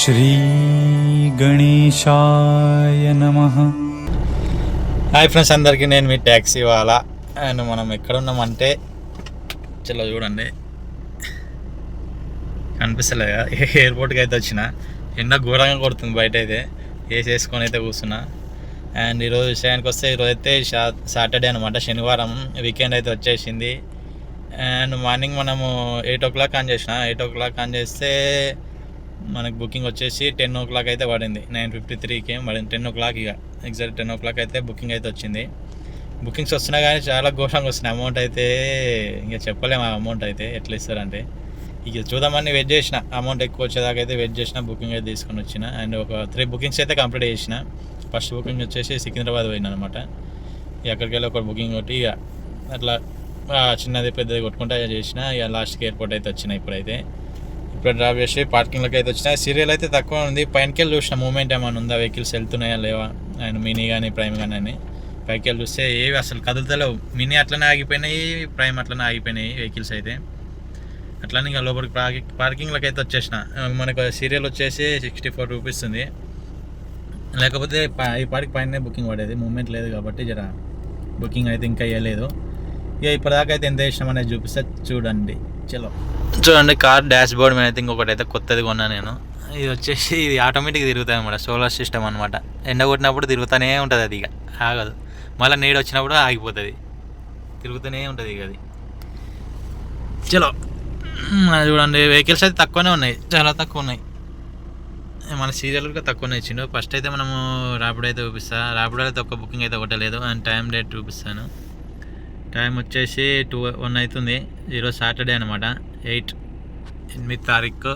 శ్రీగణేశాయ నమ. Hi friends అందరికీ నేను మీ ట్యాక్సీ వాళ్ళ. అండ్ మనం ఎక్కడున్నామంటే చలో చూడండి. కనిపిస్తలేదా ఎయిర్పోర్ట్కి అయితే వచ్చిన. ఎండ ఘోరంగా కొడుతుంది బయట అయితే వేసేసుకొని అయితే కూర్చున్నా. అండ్ ఈరోజు విషయానికి వస్తే ఈరోజు అయితే సాటర్డే అనమాట శనివారం. వీకెండ్ అయితే వచ్చేసింది. అండ్ మార్నింగ్ మనము ఎయిట్ ఓ క్లాక్ ఆన్ చేసిన. ఎయిట్ ఓ క్లాక్ ఆన్ చేస్తే మనకు బుకింగ్ వచ్చేసి టెన్ ఓ క్లాక్ అయితే పడింది. నైన్ ఫిఫ్టీ త్రీకి పడింది. టెన్ ఓ క్లాక్ ఇక. ఎగ్జాక్ట్ టెన్ ఓ క్లాక్ అయితే బుకింగ్ అయితే వచ్చింది. బుకింగ్స్ వస్తున్నా కానీ చాలా ఘోరంగా వస్తున్నాయి. అమౌంట్ అయితే ఇంకా చెప్పలేము ఆ అమౌంట్ అయితే ఎట్లా ఇస్తారంటే. ఇక చూద్దామని వెయిట్ చేసిన. అమౌంట్ ఎక్కువ వచ్చేదాకా అయితే వెయిట్ చేసిన బుకింగ్ అయితే తీసుకొని వచ్చిన. అండ్ ఒక త్రీ బుకింగ్స్ అయితే కంప్లీట్ చేసిన. ఫస్ట్ బుకింగ్ వచ్చేసి సికింద్రాబాద్ పోయినా అనమాట. అక్కడికి వెళ్ళి ఒక బుకింగ్ కొట్టి ఇక అట్లా చిన్నది పెద్దది కొట్టుకుంటా చేసిన. ఇక లాస్ట్కి ఎయిర్పోర్ట్ అయితే వచ్చిన ఇప్పుడైతే. ఇప్పుడు డ్రాప్ చేసి పార్కింగ్లోకి అయితే వచ్చిన. సీరియల్ అయితే తక్కువ ఉంది. పైనకి వెళ్ళి చూసిన. మూమెంట్ ఏమైనా ఉందా? వెహికల్స్ వెళ్తున్నాయా? లేవా? అండ్ మినీ కానీ ప్రైమ్ కానీ అని. పైకి వెళ్ళి చూస్తే ఏవి అసలు కదులుతలేవు. మినీ అట్లనే ఆగిపోయినాయి. ప్రైమ్ అట్లనే ఆగిపోయినాయి వెహికల్స్ అయితే. అట్లనే ఇంకా లోపలికి పార్కింగ్ పార్కింగ్లోకి అయితే వచ్చేసిన. మనకు సీరియల్ వచ్చేసి సిక్స్టీ ఫోర్ రూపీస్ ఉంది. లేకపోతే ఈ పాటికి పైన బుకింగ్ పడేది. మూమెంట్ లేదు కాబట్టి జర బుకింగ్ అయితే ఇంకా వేయలేదు ఇక ఇప్పటిదాకా అయితే ఎంత చేసినామనేది చూపిస్తే చూడండి. చలో. చూడండి కార్ డాష్ బోర్డ్ మీద అయితే ఇంకొకటి అయితే కొత్తది కొన్నా నేను. ఇది వచ్చేసి ఇది ఆటోమేటిక్ తిరుగుతుంది అనమాట సోలార్ సిస్టమ్ అనమాట ఎండ కొట్టినప్పుడు తిరుగుతూనే ఉంటుంది అది ఇక ఆగదు. మళ్ళీ నీడ వచ్చినప్పుడు ఆగిపోతుంది. తిరుగుతూనే ఉంటుంది ఇక అది. చలో. అది చూడండి వెహికల్స్ అయితే తక్కువనే ఉన్నాయి చాలా తక్కువ ఉన్నాయి. మన సీరియల్ కూడా తక్కువనే ఇచ్చిండు ఫస్ట్ అయితే మనము రాపిడో అయితే చూపిస్తా. రాపిడో అయితే ఒక్క బుకింగ్ అయితే కొట్టలేదు అండ్ టైం డేట్ చూపిస్తాను. టైం వచ్చేసి టూ వన్ అవుతుంది. ఈరోజు సాటర్డే అనమాట ఎయిట్ ఎనిమిది తారీఖు.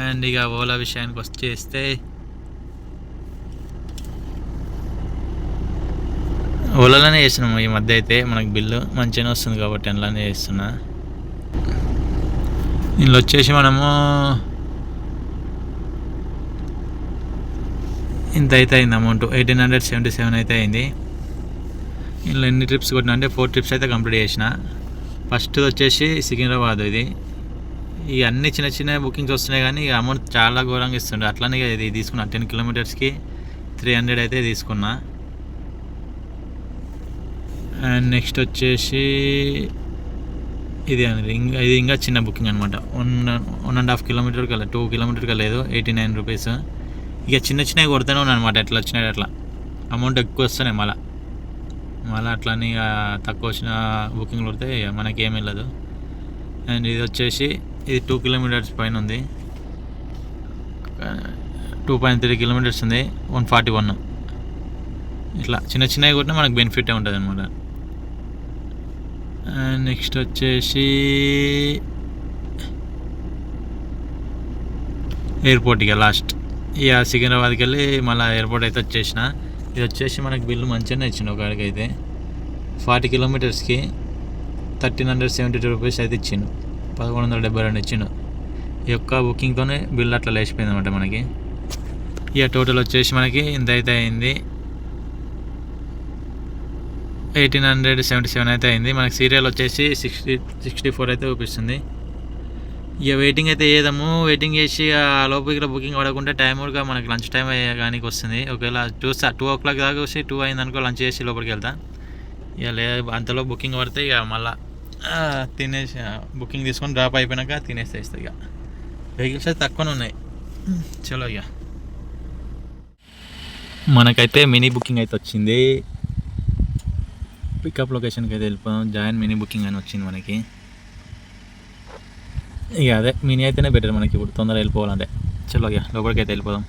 అండ్ ఇక ఓలా విషయానికి వచ్చేస్తే ఓలాలోనే చేసినాము ఈ మధ్య అయితే. మనకు బిల్లు మంచిగానే వస్తుంది కాబట్టి అందులోనే చేస్తున్నా. దీనిలో వచ్చేసి మనము ఇంత అయితే అయింది amount. Eighteen hundred seventy seven అయితే అయింది. ఇందులో ఎన్ని ట్రిప్స్ కొట్టినా అంటే ఫోర్ ట్రిప్స్ అయితే కంప్లీట్ చేసిన. ఫస్ట్ వచ్చేసి సికింద్రాబాద్ ఇది. ఈ అన్ని చిన్న చిన్న బుకింగ్స్ వస్తున్నాయి కానీ అమౌంట్ చాలా ఘోరంగా ఇస్తుండే. అట్లానే ఇక ఇది తీసుకున్నా. టెన్ కిలోమీటర్స్కి త్రీ హండ్రెడ్ అయితే తీసుకున్నా. అండ్ నెక్స్ట్ వచ్చేసి ఇది అండి. ఇంకా ఇది ఇంకా చిన్న బుకింగ్ అనమాట one one and half kilometre కల్లా టూ కిలోమీటర్ లేదు ఎయిటీ నైన్ రూపీస్ ఇక చిన్న చిన్నవి కొడుతూనే ఉన్నాను అనమాట ఎట్లా వచ్చినాయి అట్లా. అమౌంట్ ఎక్కువ వస్తున్నాయి మళ్ళీ. మళ్ళీ అట్లని ఇక తక్కువ వచ్చిన బుకింగ్లు పడితే ఇక మనకి ఏమీ వెళ్ళదు. అండ్ ఇది వచ్చేసి ఇది టూ కిలోమీటర్స్ పైన ఉంది. టూ పాయింట్ త్రీ కిలోమీటర్స్ ఉంది. వన్ ఫార్టీ వన్ ఇట్లా చిన్న చిన్నవి కొట్టినా మనకు బెనిఫిట్ ఉంటుంది అనమాట అండ్ నెక్స్ట్ వచ్చేసి ఎయిర్పోర్ట్ ఇక లాస్ట్ ఇక సికింద్రాబాద్కి వెళ్ళి మళ్ళీ ఎయిర్పోర్ట్ అయితే వచ్చేసిన. ఇది వచ్చేసి మనకి బిల్లు మంచిగానే ఇచ్చిండు ఒక అయితే forty కిలోమీటర్స్కి thirteen hundred seventy two rupees అయితే ఇచ్చిండు. పదకొండు వందల డెబ్బై రెండు ఇచ్చిండు. ఈ యొక్క బుకింగ్తోనే బిల్ అట్లా లేచిపోయింది అనమాట మనకి. ఇక టోటల్ వచ్చేసి మనకి ఇంత అయితే అయింది. ఎయిటీన్ హండ్రెడ్ సెవెంటీ సెవెన్ అయితే అయింది. మనకి సీరియల్ వచ్చేసి సిక్స్టీ సిక్స్టీ ఫోర్ అయితే చూపిస్తుంది. ఇక వెయిటింగ్ అయితే ఏదము వెయిటింగ్ చేసి ఆ లోపు ఇక్కడ బుకింగ్ పడకుండా టైం కూడా మనకి లంచ్ టైం కానీ వస్తుంది. ఒకవేళ చూస్తా టూ ఓ క్లాక్ దాకా వచ్చి టూ అయింది అనుకో లంచ్ చేసి లోపలికి వెళ్తా. ఇక లే అంతలో బుకింగ్ పడితే ఇక మళ్ళా తినేసి బుకింగ్ తీసుకొని డ్రాప్ అయిపోయినాక తినేస్తే ఇస్తాయి ఇక. వెహికల్స్ అయితే తక్కువనే ఉన్నాయి. చలో ఇక. మనకైతే మినీ బుకింగ్ అయితే వచ్చింది. పికప్ లొకేషన్కి అయితే వెళ్ళిపోదాం. జాయిన్ మినీ బుకింగ్ అని వచ్చింది మనకి. ఇక అదే మినీ అయితేనే బెటర్ మనకి ఇప్పుడు తొందరగా వెళ్ళిపోవాలంటే చలో ఇక లోపలికి అయితే వెళ్ళిపోదాం.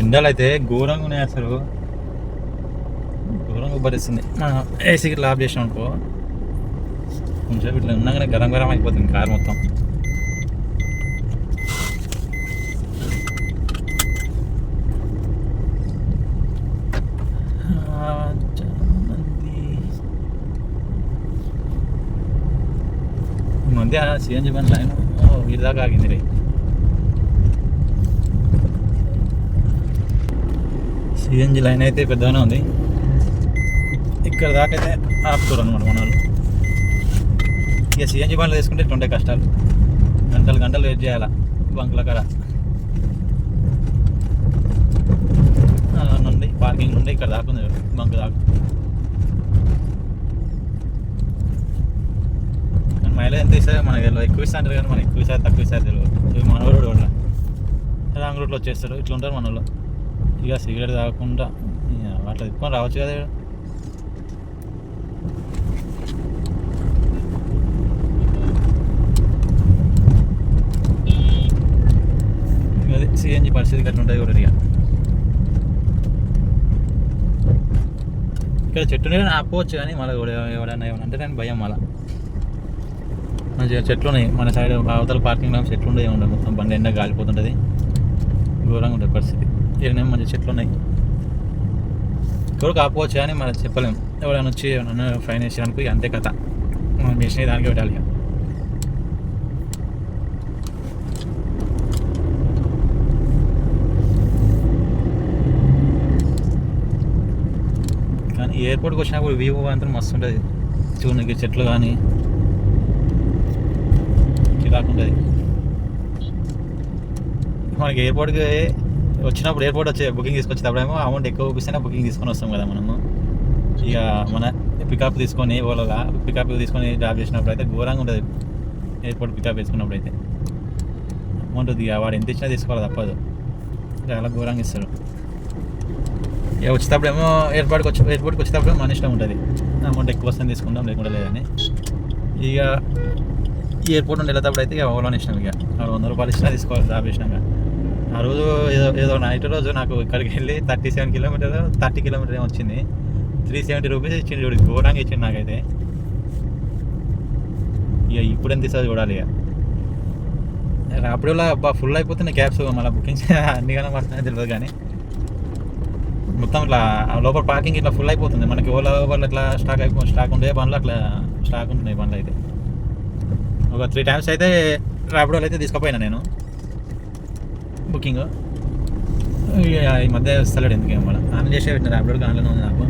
ఎండలు అయితే ఘోరంగా ఉన్నాయి అసలు. ఘోరంగా ఉబ్బరిస్తుంది. మనం ఏసీకి లాబ్ చేసినాం అనుకో. కొంచెం ఇట్లా ఉన్నాగానే గరం గరం అయిపోతుంది కారు మొత్తం ఆ, చాలా మంది ఈ మధ్య సిఎన్జి బండి లైన్ వీడి దాకా ఆగింది రే సిఎన్జి లైన్ అయితే పెద్దగానే ఉంది. ఇక్కడ దాకా అయితే ఆపుతారు అనమాట మన వాళ్ళు ఇక సిఎన్జి బండ్లు తీసుకుంటే ఇట్లుంటాయి కష్టాలు. గంటలు గంటలు వెయిట్ చేయాలా బంకుల కాడ. నుండి పార్కింగ్ నుండి ఇక్కడ దాకా ఉంది. బంక్ దాకా కానీ మైలేజ్ ఎంత ఇస్తే మనకి తెలియదు. ఎక్కువ ఇస్తా అంటారు కానీ మనకి ఎక్కువ ఇస్తారు తక్కువ ఇస్తారు తెలియదు. ఇవి మన కూడా రాంగ్ రూట్లో వచ్చేస్తారు ఇట్లా ఉంటారు మన వాళ్ళు. ఇక సిగరెట్ తాగకుండా ఇక అట్లా తిప్పుకొని రావచ్చు కదా ఇక్కడ సిఎన్జి పరిస్థితి గట్ల ఉంటుంది కూడా ఇక ఇక్కడ చెట్టు నీడ ఆపుకోవచ్చు కానీ మళ్ళీ ఎవడన్నా ఏమన్నా అంటే నేను భయం మళ్ళీ. మంచిగా చెట్లు ఉన్నాయి మన సైడ్ అవతల పార్కింగ్లో చెట్లు ఉండే ఉండవు మొత్తం బండి ఎండ గాలిపోతుంటుంది. ఘోరంగా ఉంటుంది పరిస్థితి. ఏమైనా మంచి చెట్లు ఉన్నాయి ఎవరు ఆపుకోవచ్చు కానీ మనం చెప్పలేము ఎవరైనా వచ్చి నన్ను ఫైన్ వేసేయడానికి అంతే కథ. మనం వేసిన దానికి పెట్టాలి కానీ ఎయిర్పోర్ట్కి వచ్చినప్పుడు వ్యూ అంతా మస్తు ఉంటుంది. చూడడానికి చెట్లు కానీ కాకుండా ఉంటుంది మనకి ఎయిర్పోర్ట్కి వచ్చినప్పుడు ఎయిర్పోర్ట్ వచ్చే బుకింగ్ తీసుకొచ్చేటప్పుడేమో అమౌంట్ ఎక్కువ చూపిస్తేనే బుకింగ్ తీసుకొని వస్తాం కదా మనము. ఇక మన పికప్ తీసుకొని ఓలా పికప్ తీసుకొని డ్రాప్ చేసినప్పుడు అయితే ఘోరంగా ఉంటుంది. ఎయిర్పోర్ట్ పికప్ వేసుకున్నప్పుడు అయితే అమౌంట్ ఇక వాడు ఎంత ఇచ్చినా తీసుకోవాలి తప్పదు. చాలా ఘోరంగా ఇస్తారు. ఇక వచ్చేటప్పుడేమో ఎయిర్పోర్ట్కి వచ్చి ఎయిర్పోర్ట్కి వచ్చేటప్పుడు మన ఇష్టం ఉంటుంది. అమౌంట్ ఎక్కువ వస్తుంది తీసుకుందాం లేకుండా లేదని. ఇక ఈ ఎయిర్పోర్ట్ నుండి వెళ్ళేటప్పుడు అయితే ఇక ఓలోని ఇష్టం ఇక. నాలుగు వందల రూపాయలు ఇచ్చినా తీసుకోవాలి జాబ్ చేసినాక ఆ రోజు ఏదో ఏదో నైట్ రోజు నాకు ఇక్కడికి వెళ్ళి thirty seven kilometre thirty kilometre ఏమో వచ్చింది. త్రీ సెవెంటీ రూపీస్ ఇచ్చింది చూడు ఘోరంగా ఇచ్చింది నాకైతే. ఇక ఇప్పుడు ఎంత ఇస్తుంది చూడాలి ఇక. అప్పుడేలా ఫుల్ అయిపోతున్నాయి క్యాబ్స్ మళ్ళీ బుకింగ్స్ అన్ని కానీ పడుతున్నాయి తెలియదు కానీ. మొత్తం ఇట్లా లోపల పార్కింగ్ ఇట్లా ఫుల్ అయిపోతుంది. మనకి ఓలా ఓవర్లో ఇట్లా స్టాక్ అయిపో స్టాక్ ఉండే బండ్లు అట్లా స్టాక్ ఉంటున్నాయి బండ్లు అయితే. ఒక త్రీ టైమ్స్ అయితే ర్యాపిడోలు అయితే తీసుకుపోయినా నేను. బుకింగ్ ఇక ఈ మధ్య వస్తలేడు ఎందుకు మళ్ళీ. ఆన్ చేసే పెట్టిన ర్యాపిడోకి ఆన్లైన్ ఉంది నాకు.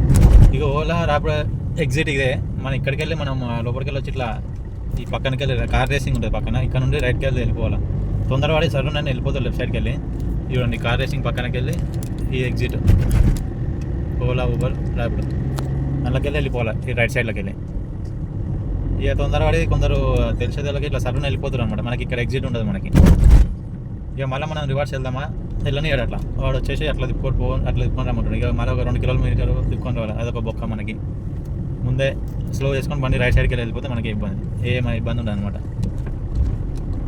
ఇక ఓలా ర్యాపిడో ఎగ్జిట్ ఇదే. మనం ఇక్కడికి వెళ్ళి మనం లోపలికి వెళ్ళి వచ్చి ఇట్లా ఈ పక్కనకి వెళ్ళి కార్ రేసింగ్ ఉంటుంది పక్కన. ఇక్కడ నుండి రైట్కి వెళ్ళి వెళ్ళిపోవాలి. తొందరపడి సరే నేను వెళ్ళిపోతాను లెఫ్ట్ సైడ్కి వెళ్ళి చూడండి కార్ రేసింగ్ పక్కనకి వెళ్ళి ఈ ఎగ్జిట్ ఓలా ఊబర్ ర్యాపిడో అందులోకి వెళ్ళి వెళ్ళిపోవాలి. ఈ రైట్ సైడ్లోకి వెళ్ళి ఇక తొందరపడి కొందరు తెలిసేదాళ్ళకి ఇట్లా సర్వన వెళ్ళిపోతారు అనమాట మనకి ఇక్కడ ఎగ్జిట్ ఉండదు మనకి. ఇక మళ్ళీ మనం రివర్స్ వెళ్దామా? వెళ్ళనియాడు అట్లా. వాడు వచ్చేసి అట్లా తిప్పుకొని పో అట్లా తిప్పుకొని రమ్మంటాడు ఇక మళ్ళీ ఒక రెండు కిలోమీటర్ తిప్పుకొని రావాలి. అదొక బొక్క మనకి. ముందే స్లో చేసుకొని బండి రైట్ సైడ్కి వెళ్ళి వెళ్ళిపోతే మనకి ఇబ్బంది. ఏమైనా ఇబ్బంది ఉండదు అనమాట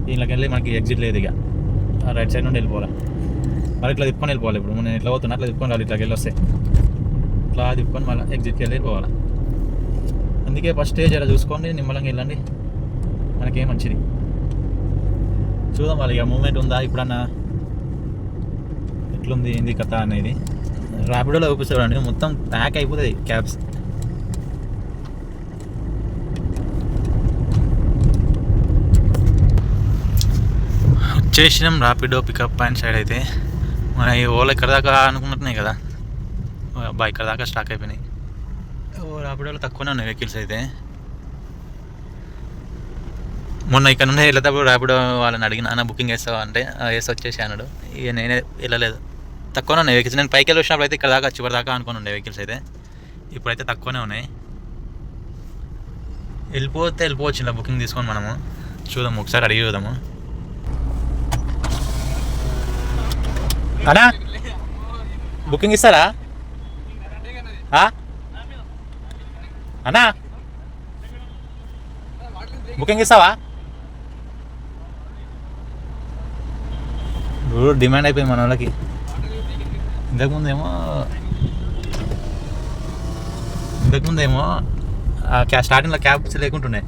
దీనిలోకి వెళ్ళి మనకి ఎగ్జిట్ లేదు ఇక. ఆ రైట్ సైడ్ నుండి వెళ్ళిపోవాలి. మరి ఇట్లా తిప్పుకొని వెళ్ళిపోవాలి ఇప్పుడు. నేను ఎట్లా పోతున్నా అట్లా తిప్పుకొని రాలి ఇట్లా వెళ్ళి వస్తే ఇట్లా తిప్పుకొని మళ్ళీ ఎగ్జిట్కి వెళ్ళి పోవాలి. అందుకే ఫస్ట్ స్టేజ్ అలా చూసుకోండి నిమ్మలంగా వెళ్ళండి. మనకేం మంచిది. చూద్దాం వాళ్ళకి ఇక మూమెంట్ ఉందా? ఇప్పుడన్నా ఎట్లుంది ఏంది కథ అనేది. ర్యాపిడోలో చూపిస్తాడండి మొత్తం ప్యాక్ అయిపోతుంది క్యాబ్స్ వచ్చేసినాం ర్యాపిడో పికప్ అండ్ సైడ్ అయితే. మన ఈ ఓలా ఇక్కడ దాకా అనుకున్నట్టున్నాయి కదా. బా ఇక్కడ దాకా స్టాక్ అయిపోయినాయి. ఓ తక్కువనే ఉన్నాయి వెహికల్స్ అయితే. మొన్న ఇక్కడ నుండి వెళ్ళేటప్పుడు ర్యాపిడో వాళ్ళని అడిగిన అన్న బుకింగ్ వేస్తావా అంటే వేసి వచ్చేసి అన్నాడు. ఇక నేనే వెళ్ళలేదు. తక్కువనే ఉన్నాయి వెహికల్స్ నేను పైకి వెళ్ళి వచ్చినప్పుడు అయితే ఇక్కడ దాకా చివరి దాకా అనుకుని ఉండే వెహికల్స్ అయితే. ఇప్పుడైతే తక్కువనే ఉన్నాయి. వెళ్ళిపోతే వెళ్ళిపోవచ్చు ఇలా బుకింగ్ తీసుకొని మనము. చూద్దాము ఒకసారి అడిగి చూద్దాము. అనా బుకింగ్ ఇస్తారా? అన్నా. బుకింగ్ ఇస్తావా? ఇప్పుడు డిమాండ్ అయిపోయింది మన వాళ్ళకి. ఇంతకుముందేమో ఇంతకుముందేమో ఆ స్టార్టింగ్లో క్యాబ్స్ లేకుంటుండే.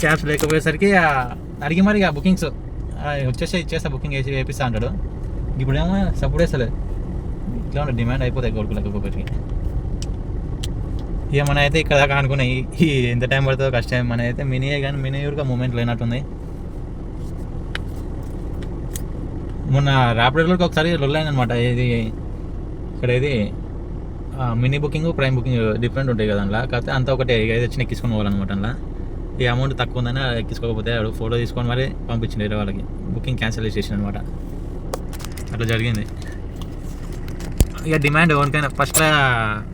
క్యాబ్స్ లేకపోయేసరికి అడిగి మరి ఆ బుకింగ్స్ వచ్చేసి ఇచ్చేస్తా బుకింగ్ వేసి వేపిస్తా అంటాడు. ఇప్పుడేమో సపోర్ట్ వేస్తలేదు ఇట్లా ఉండే డిమాండ్ అయిపోతాయి కొడుకులకు ఒక్కొక్కరికి ఇక మన అయితే ఇక్కడ దాకా అనుకున్నాయి ఈ ఎంత టైం పడుతుందో కష్టం మన అయితే మినీ కానీ మినీ మూమెంట్ లేనట్టుంది మొన్న ర్యాపిడోలోకి ఒకసారి లొల్లైంది అనమాట ఇది ఇక్కడ ఇది mini booking prime booking different ఉంటాయి కదా అందులో. కాకపోతే అంతా ఒకటే ఇక ఏదో వచ్చి ఎక్కించుకొని పోవాలన్నమాట అందులో. ఈ అమౌంట్ తక్కువ ఉందని ఎక్కించుకోకపోతే వాడు ఫోటో తీసుకొని మరి పంపించింది వేరే వాళ్ళకి. బుకింగ్ క్యాన్సిల్ చేసేసిన అనమాట అట్లా జరిగింది. ఇక డిమాండ్ ఎవరికైనా ఫస్ట్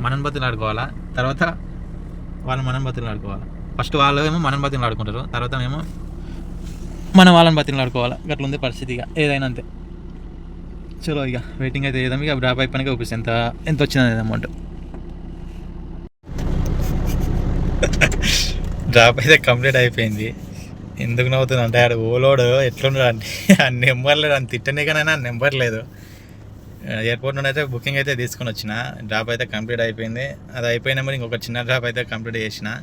మనన్ బతులు ఆడుకోవాలా? తర్వాత వాళ్ళు మనం బతులు ఆడుకోవాలి ఫస్ట్ వాళ్ళు ఏమో మనం బతులు ఆడుకుంటారు తర్వాత మేము మనం వాళ్ళని బతులు ఆడుకోవాలి అట్లా ఉంది పరిస్థితి ఇక. ఏదైనా అంతే. చలో ఇక వెయిటింగ్ అయితే చేద్దాం. ఇక డ్రాప్ అయిపోయినాక చూపిస్తాను ఎంత ఎంత వచ్చింది అమౌంట్ డ్రాప్ అయితే కంప్లీట్ అయిపోయింది. ఎందుకు నవ్వుతుంది అంటే ఆడు ఓలోడు ఎట్లున్నాడు? అంటే ఆ నెంబర్ లేదు అని తిట్టనే కానీ ఆ నెంబర్ లేదు. ఎయిర్పోర్ట్ నుండి అయితే బుకింగ్ అయితే తీసుకొని వచ్చిన. డ్రాప్ అయితే కంప్లీట్ అయిపోయింది. అది అయిపోయిన మరి ఇంకొక చిన్న డ్రాప్ అయితే కంప్లీట్ చేసిన.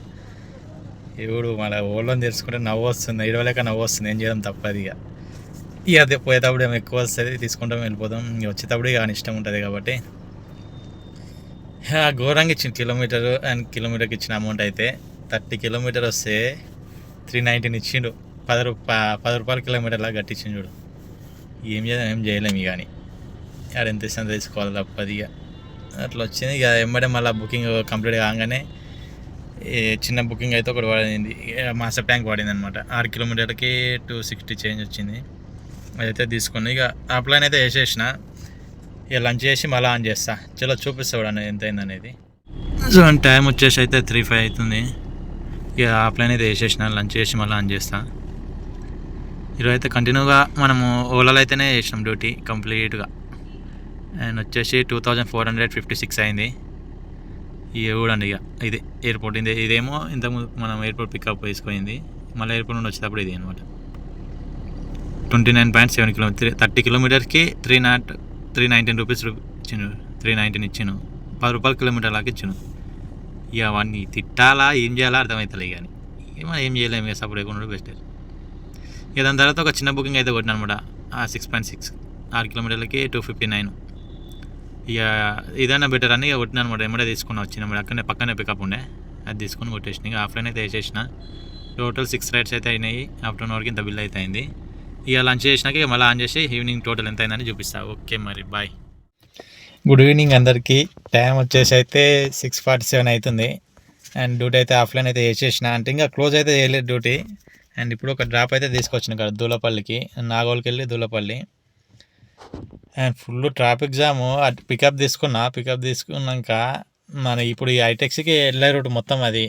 ఇప్పుడు మళ్ళీ ఓళ్ళని తెలుసుకుంటే నవ్వు వస్తుంది. ఇడవలేక నవ్వు వస్తుంది. ఏం చేయడం తప్పదు ఇక. ఇక అదే పోయేటప్పుడు ఏమి ఎక్కువ వస్తుంది. తీసుకుంటాం వెళ్ళిపోతాం. ఇక వచ్చేటప్పుడు ఇక ఇష్టం ఉంటుంది కాబట్టి. ఆ, ఘోరంగా ఇచ్చిన కిలోమీటర్ అండ్ కిలోమీటర్కి ఇచ్చిన అమౌంట్ అయితే థర్టీ కిలోమీటర్ వస్తే త్రీ నైన్టీన్ ఇచ్చిండు. పది రూపా పది రూపాయల కిలోమీటర్లా కట్టించిండు చూడు. ఏం చేద్దాం ఏం చేయలేము ఇక కానీ ఆడ ఎంత ఇష్టం తీసుకోవాలి తప్పది ఇక. అట్లా వచ్చింది. ఇక వెంబడే మళ్ళీ బుకింగ్ కంప్లీట్ కాగానే చిన్న బుకింగ్ అయితే ఒకటి పడింది మాస్టర్ ట్యాంక్ పడింది అనమాట ఆరు కిలోమీటర్కి టూ సిక్స్టీ చేంజ్ వచ్చింది. అదైతే తీసుకుని ఇక అప్లైన్ అయితే వేసేసిన. ఇక లంచ్ చేసి మళ్ళీ ఆన్ చేస్తా. చలో చూపిస్తా కూడా ఎంత అయింది అనేది. సో టైం వచ్చేసి అయితే త్రీ ఫైవ్ అవుతుంది. ఇక ఆఫ్లైన్ అయితే వేసేసిన. లంచ్ చేసి మళ్ళీ ఆన్ చేస్తా. ఈరోజు అయితే కంటిన్యూగా మనము ఓలాలో అయితేనే చేసినాం డ్యూటీ కంప్లీట్గా. అండ్ వచ్చేసి two thousand four hundred fifty six అయింది ఇక చూడండి ఇక. ఇది ఎయిర్పోర్ట్ ఇది ఇదేమో ఇంతకుముందు మనం ఎయిర్పోర్ట్ పికప్ తీసుకుపోయింది మళ్ళీ ఎయిర్పోర్ట్ నుండి వచ్చేటప్పుడు ఇది అనమాట twenty nine point seven kilometre thirty కిలోమీటర్కి three not three nineteen rupees ఇచ్చిండు త్రీ నైన్టీన్ ఇచ్చాను. పది రూపాయల కిలోమీటర్ లాగా ఇచ్చాను. ఇక అవన్నీ తిట్టాలా ఏం చేయాలా అర్థమవుతలే కానీ ఇక మనం ఏం చేయలేము ఇక సపోర్ట్ చేయకుండా బెస్ట్ ఇక దాని తర్వాత ఒక చిన్న బుకింగ్ అయితే కొట్టిన అనమాట సిక్స్ పాయింట్ సిక్స్ ఆరు కిలోమీటర్లకి టూ ఫిఫ్టీ నైన్ ఇక ఇదైనా బెటర్ అని ఇక కొట్టిన అనమాట. ఎమ్మడే తీసుకుని వచ్చిన మరి అక్కడనే పక్కనే పికప్ ఉండే. అది తీసుకొని కొట్టేసిన. ఇక ఆఫ్లైన్ అయితే వేసేసిన. టోటల్ సిక్స్ రైడ్స్ అయితే అయినాయి. ఆఫ్టర్నూన్ వరకు ఇంత బిల్ అయితే అయింది. ఇక లంచ్ చేసినాక ఇక మళ్ళీ ఆన్ చేసి ఈవినింగ్ టోటల్ ఎంత అయిందని చూపిస్తా. ఓకే మరి బాయ్ గుడ్ ఈవినింగ్ అందరికీ. టైం వచ్చేసి అయితే సిక్స్ ఫార్టీ సెవెన్ అవుతుంది. అండ్ డ్యూటీ అయితే ఆఫ్లైన్ అయితే వేసేసిన. అంటే ఇంకా క్లోజ్ అయితే చేయలేదు డ్యూటీ అండ్ ఇప్పుడు ఒక డ్రాప్ అయితే తీసుకొచ్చిన ఇక్కడ దూలపల్లికి. నాగోల్కి వెళ్ళి Dulapalli. And full traffic jam అటు పికప్ తీసుకున్నా పికప్ తీసుకున్నాక మన ఇప్పుడు ఈ ఐటెక్స్కి వెళ్ళే రూట్ మొత్తం అది.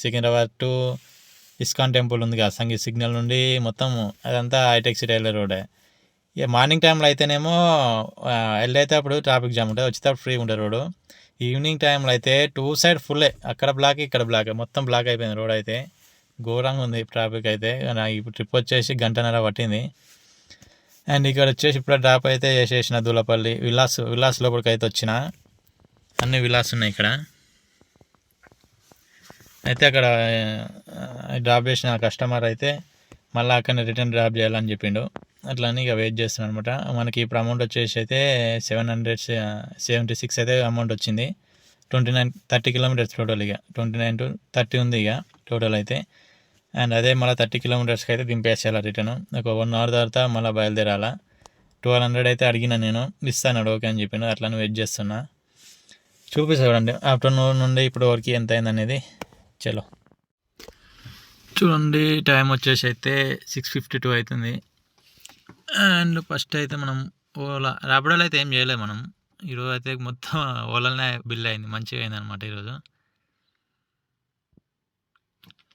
సికింద్రాబాద్ టు ఇస్కాన్ టెంపుల్ ఉంది కదా సంగీత్ సిగ్నల్ నుండి మొత్తం అదంతా హైటెక్ వెళ్ళే రోడే ఇక మార్నింగ్ టైంలో అయితేనేమో వెళ్ళైతే అప్పుడు ట్రాఫిక్ జామ్ ఉంటుంది వచ్చేటప్పుడు ఫ్రీ ఉంటుంది రోడ్ ఈవినింగ్ టైంలో అయితే టూ సైడ్ ఫుల్లే అక్కడ బ్లాక్ ఇక్కడ బ్లాక్ మొత్తం బ్లాక్ అయిపోయింది రోడ్ అయితే. ఘోరంగా ఉంది ట్రాఫిక్ అయితే. ఇప్పుడు ట్రిప్ వచ్చేసి గంటన్నర పట్టింది. అండ్ ఇక్కడ వచ్చేసి ఇప్పుడు డ్రాప్ అయితే చేసేసిన దూలపల్లి విలాస్ విలాస్ లోపలికి అయితే వచ్చిన. అన్ని విలాస్ ఉన్నాయి ఇక్కడ. అయితే అక్కడ డ్రాప్ చేసిన కస్టమర్ అయితే మళ్ళీ అక్కడ రిటర్న్ డ్రాప్ చేయాలని చెప్పిండు. అట్లా అని ఇక వెయిట్ చేస్తున్నాను అనమాట మనకి ఇప్పుడు అమౌంట్ వచ్చేసి అయితే సెవెన్ హండ్రెడ్ సెవెంటీ సిక్స్ అయితే అమౌంట్ వచ్చింది. Twenty nine thirty kilometres total ఇక. ట్వంటీ నైన్ టు థర్టీ ఉంది ఇక టోటల్ అయితే. అండ్ అదే మళ్ళీ థర్టీ కిలోమీటర్స్కి అయితే దింపేసేయాలి రిటర్న్ ఒక వన్ అవర్ తర్వాత మళ్ళీ బయలుదేరాలా. ట్వెల్వ్ హండ్రెడ్ అయితే అడిగిన నేను ఇస్తాను ఓకే అని చెప్పాను అట్లానే వెయిట్ చేస్తున్నా. చూపిస్తాడండి ఆఫ్టర్నూన్ నుండి ఇప్పుడు వరకు ఎంత అయింది అనేది చలో. చూడండి టైం వచ్చేసి అయితే సిక్స్ ఫిఫ్టీ టూ అవుతుంది. అండ్ ఫస్ట్ అయితే మనం ఓలా ర్యాపిడోలో అయితే ఏం చేయలేదు మనం. ఈరోజు అయితే మొత్తం ఓలానే బిల్ అయింది మంచిగా అయింది అనమాట ఈరోజు.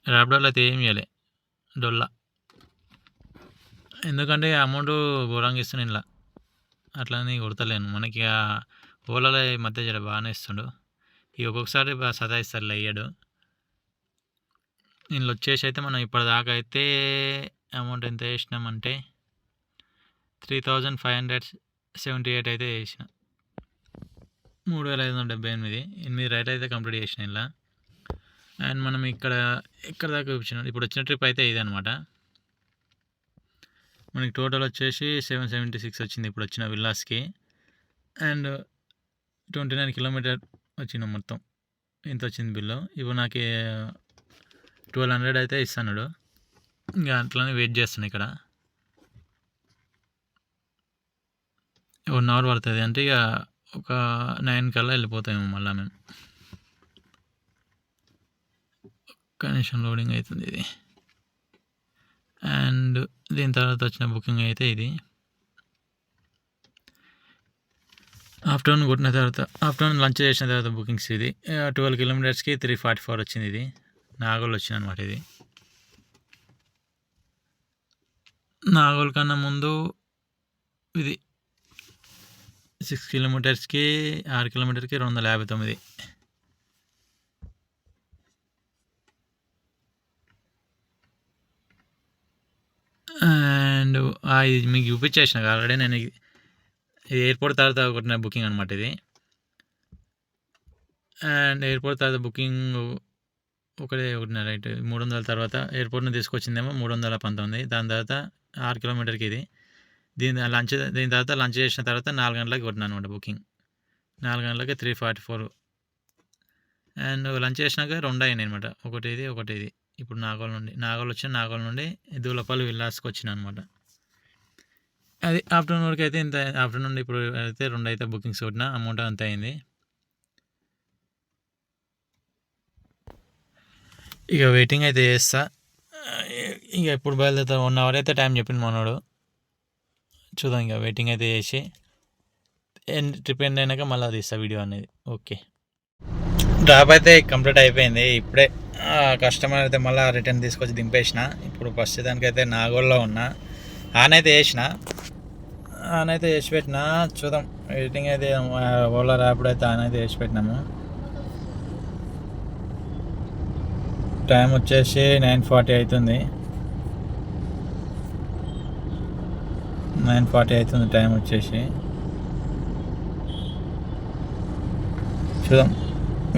ర్యాపిడోలో అయితే ఏం చేయలే. డొల్లా. ఎందుకంటే అమౌంట్ ఘోరంగా ఇస్తున్నాను ఇలా అట్లని కొడతలేను. మనకి ఆ ఓలాలో ఈ మధ్య జర బాగానే ఇస్తుండు. ఇక ఒక్కొక్కసారి బాగా సతాయిస్తారు అయ్యాడు దీనిలో వచ్చేసి అయితే మనం ఇప్పటిదాకా అయితే అమౌంట్ ఎంత వేసినామంటే three thousand five hundred seventy eight అయితే వేసిన మూడు వేల ఐదు వందల డెబ్బై ఎనిమిది. ఎనిమిది రైట్ అయితే కంప్లీట్ చేసిన ఇలా అండ్ మనం ఇక్కడ ఎక్కడ దాకా చూపించిన? ఇప్పుడు వచ్చిన ట్రిప్ అయితే ఇది అనమాట మనకి టోటల్ వచ్చేసి సెవెన్ సెవెంటీ సిక్స్ వచ్చింది ఇప్పుడు వచ్చిన విల్లాస్కి. అండ్ ట్వంటీ నైన్ కిలోమీటర్ వచ్చిన మొత్తం. ఇంత వచ్చింది బిల్లు? ఇప్పుడు నాకు ట్వెల్వ్ హండ్రెడ్ అయితే ఇస్తాను ఇంకా అట్లనే వెయిట్ చేస్తాను ఇక్కడ. వన్ అవర్ పడుతుంది. అంటే ఇక ఒక నైన్ కల్లా వెళ్ళిపోతాము మళ్ళీ మేము. కనెక్షన్ లోడింగ్ అవుతుంది ఇది. అండ్ దీని తర్వాత వచ్చిన బుకింగ్ అయితే ఇది. ఆఫ్టర్నూన్ కొట్టిన తర్వాత ఆఫ్టర్నూన్ లంచ్ చేసిన తర్వాత బుకింగ్స్ ఇది. ట్వెల్వ్ కిలోమీటర్స్కి త్రీ ఫార్టీ ఫోర్ వచ్చింది ఇది. నాగోల్ వచ్చింది అనమాట ఇది. నాగోల్ కన్నా ముందు ఇది. సిక్స్ కిలోమీటర్స్కి ఆరు కిలోమీటర్కి రెండు వందల యాభై తొమ్మిది. అండ్ ఇది మీకు చూపించేసిన ఆల్రెడీ నేను ఇది ఎయిర్పోర్ట్ తర్వాత కొట్టిన బుకింగ్ అనమాట ఇది. అండ్ ఎయిర్పోర్ట్ తర్వాత బుకింగ్ ఒకటే ఒకటిన రైట్ మూడు వందల తర్వాత ఎయిర్పోర్ట్ని తీసుకొచ్చిందేమో మూడు వందల పంతొమ్మిది. దాని తర్వాత ఆరు కిలోమీటర్కి ఇది. దీని లంచ్ దీని తర్వాత లంచ్ చేసిన తర్వాత నాలుగు గంటలకి కొట్టినా అనమాట బుకింగ్ నాలుగు గంటలకి three forty four and lunch చేసినాక రెండు అయినాయి అనమాట ఒకటి ఇది ఒకటి ఇది. ఇప్పుడు నాగోల్ నుండి నాగోల్ వచ్చిన నాగోల్ నుండి దూలపల్లి విల్లాస్కి వచ్చిన అనమాట అది ఆఫ్టర్నూన్ వరకు అయితే ఇంత ఆఫ్టర్నూన్ ఇప్పుడు అయితే రెండు అయితే బుకింగ్స్ కొట్టిన అమౌంట్ అంత అయింది. ఇక వెయిటింగ్ అయితే చేస్తా. ఇక ఎప్పుడు బయలుదేరుతా వన్ అవర్ అయితే టైం చెప్పింది మనోడు. చూద్దాం ఇక వెయిటింగ్ అయితే చేసి ఎండ్ ట్రిప్ ఎండ్ అయినాక మళ్ళీ తీస్తా వీడియో అనేది. ఓకే. డ్రాప్ అయితే కంప్లీట్ అయిపోయింది. ఇప్పుడే కస్టమర్ అయితే మళ్ళీ రిటర్న్ తీసుకొచ్చి దింపేసిన. ఇప్పుడు ప్రస్తుతానికి అయితే నాగోల్లో ఉన్నా. ఆన్ అయితే వేసిన ఆన్ అయితే వేసి పెట్టిన. చూద్దాం. ఎడిటింగ్ అయితే ఓలా ర్యాపిడ్ అయితే ఆన్ అయితే వేసి పెట్టినాము. టైం వచ్చేసి నైన్ ఫార్టీ అవుతుంది నైన్ ఫార్టీ అవుతుంది టైం వచ్చేసి. చూద్దాం.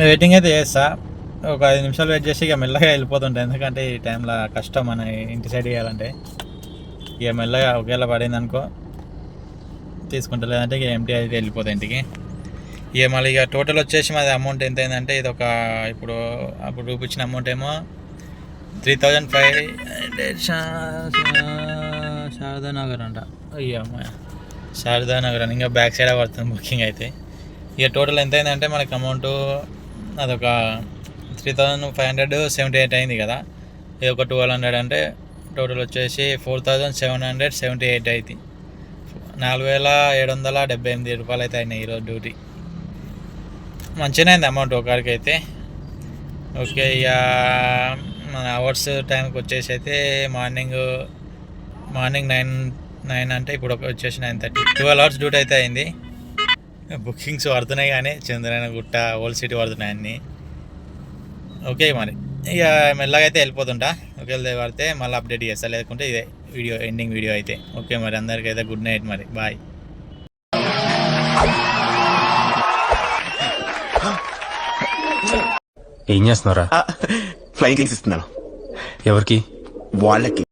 వెయిటింగ్ అయితే చేస్తా. ఒక ఐదు నిమిషాలు వెయిట్ చేసి ఇక మెల్లగా వెళ్ళిపోతుంటాయి ఎందుకంటే ఈ టైంలో కష్టం మన ఇంటి సైడ్ చేయాలంటే. ఇక మెల్లగా ఒకేలా పడింది అనుకో తీసుకుంటా. లేదంటే ఇక ఎంటీ అయితే వెళ్ళిపోతాయి ఇంటికి. ఇక మళ్ళీ ఇక టోటల్ వచ్చేసి మాది అమౌంట్ ఎంత అయిందంటే ఇది ఒక ఇప్పుడు అప్పుడు చూపించిన అమౌంట్ ఏమో three thousand five hundred Sharada Nagar అంట. అయ్యా శారదా నగర్ అని ఇంకా బ్యాక్ సైడ్ పడుతుంది బుకింగ్ అయితే. ఇక టోటల్ ఎంత అయిందంటే మనకి అమౌంట్ అదొక three thousand five hundred seventy eight అయింది కదా. ఇది ఒక ట్వెల్వ్ హండ్రెడ్ అంటే టోటల్ వచ్చేసి four thousand seven hundred seventy eight అయింది. నాలుగు వేల ఏడు వందల డెబ్బై ఎనిమిది రూపాయలు అయితే అయినాయి ఈరోజు డ్యూటీ. మంచిగానే అయింది అమౌంట్ ఒకరికి అయితే ఓకే ఇక మన అవర్స్ టైంకి వచ్చేసి అయితే మార్నింగ్ మార్నింగ్ నైన్ నైన్ అంటే ఇప్పుడు వచ్చేసి nine thirty. Twelve hours duty అయితే అయింది. బుకింగ్స్ పడుతున్నాయి కానీ చంద్రన గుట్ట ఓల్డ్ సిటీ పడుతున్నాయి అన్నీ. ఓకే మరి. ఇక మెల్లగా అయితే వెళ్ళిపోతుంటా. ఒకవేళ పడితే మళ్ళీ అప్డేట్ చేస్తా. లేకుంటే ఇదే వీడియో ఎండింగ్ వీడియో అయితే. ఓకే మరి అందరికీ అయితే గుడ్ నైట్ మరి. బాయ్ ఏం చేస్తున్నారా ఫ్లైయింగ్ కింగ్స్ ఇస్తున్నాను. ఎవరికి? వాళ్ళకి.